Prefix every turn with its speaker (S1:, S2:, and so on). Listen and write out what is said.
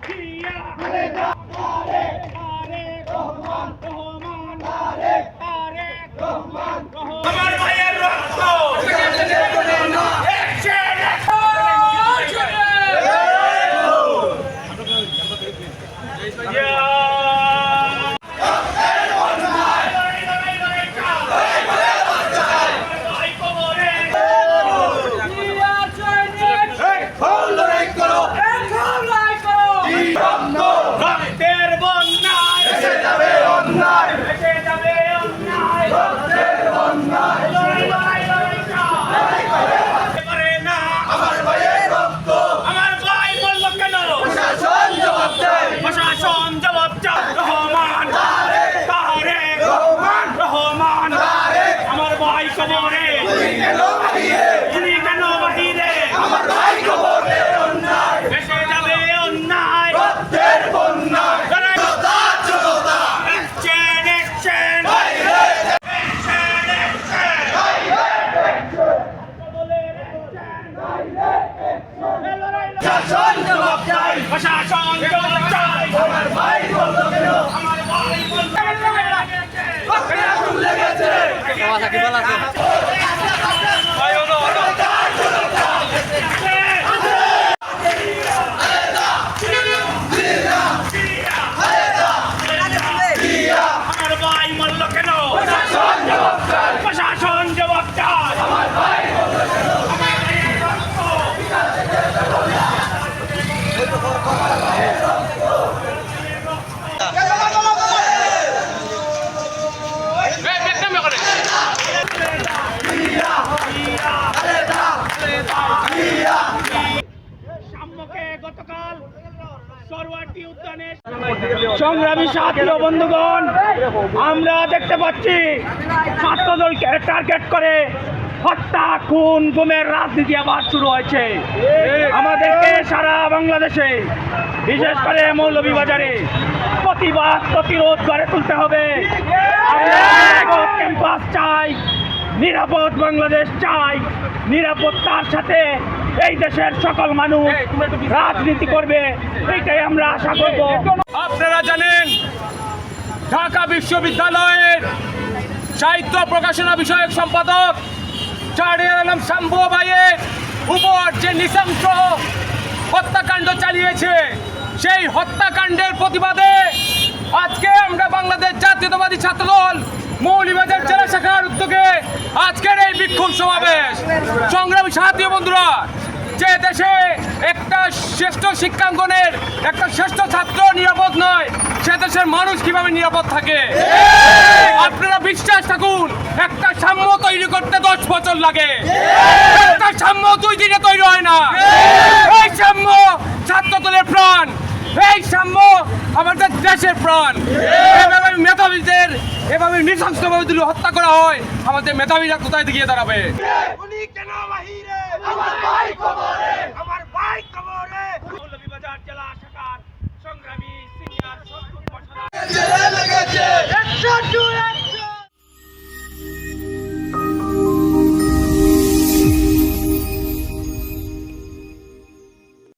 S1: 起呀！阿弥 এই লড়াই লড়াই। প্রশাসন জবাব চাই। আমার ভাই বলতে আমার ভাই মরল কেন প্রশাসন জবাব চাই আমার ভাই সাম্যকে গতকাল সরওয়ার্দী উদ্যানে সংগ্রামী সাথী ও বন্ধুগণ, আমরা দেখতে পাচ্ছি ছাত্রদলকে টার্গেট করে হত্যা, খুন, গুমের রাজনীতি আবার শুরু হয়েছে। আমাদেরকে সারা বাংলাদেশে, বিশেষ করে মৌলভীবাজারে প্রতিবাদ, প্রতিরোধ গড়ে তুলতে হবে। ক্যাম্পাস চাই। নিরাপদ বাংলাদেশ চাই। নিরাপত্তার সাথে এই দেশের সকল মানুষ রাজনীতি করবে এইটাই আমরা আশা করব।
S2: আপনারা জানেন, ঢাকা বিশ্ববিদ্যালয়ের সাহিত্য প্রকাশনা বিষয়ক সম্পাদক চারিয়ার আলম শাম্ভু ভাইয়ের উপর যে নৃশংস হত্যাকাণ্ড চালিয়েছে, সেই হত্যাকাণ্ডের প্রতিবাদে আজকে আমরা বাংলাদেশ জাতীয়তাবাদী ছাত্রদল মৌলিবাজার জেলা শাখার উদ্যোগে আজকের এই বিক্ষোভ সমাবেশ। সংগ্রামী সাথী বন্ধুরা, যে দেশে একটা শ্রেষ্ঠ শিক্ষাঙ্গনের, একটা শ্রেষ্ঠ ছাত্র নিরাপদ নয়, সে দেশের মানুষ কীভাবে নিরাপদ থাকে? আপনারা বিশ্বাস থাকুন, একটা সাম্য তৈরি করতে দশ বছর লাগে। একটা সাম্য দুই দিনে তৈরি হয় না। এই সাম্য ছাত্র দলের প্রাণ, এই সাম্য দেশের প্রাণ। এভাবে মেধাবীদের এভাবে নৃশংসভাবে যদি হত্যা করা হয়, আমাদের মেধাবীরা কোথায় গিয়ে দাঁড়াবে?
S1: আমার ভাই কবরে। আমার ভাই কবরে।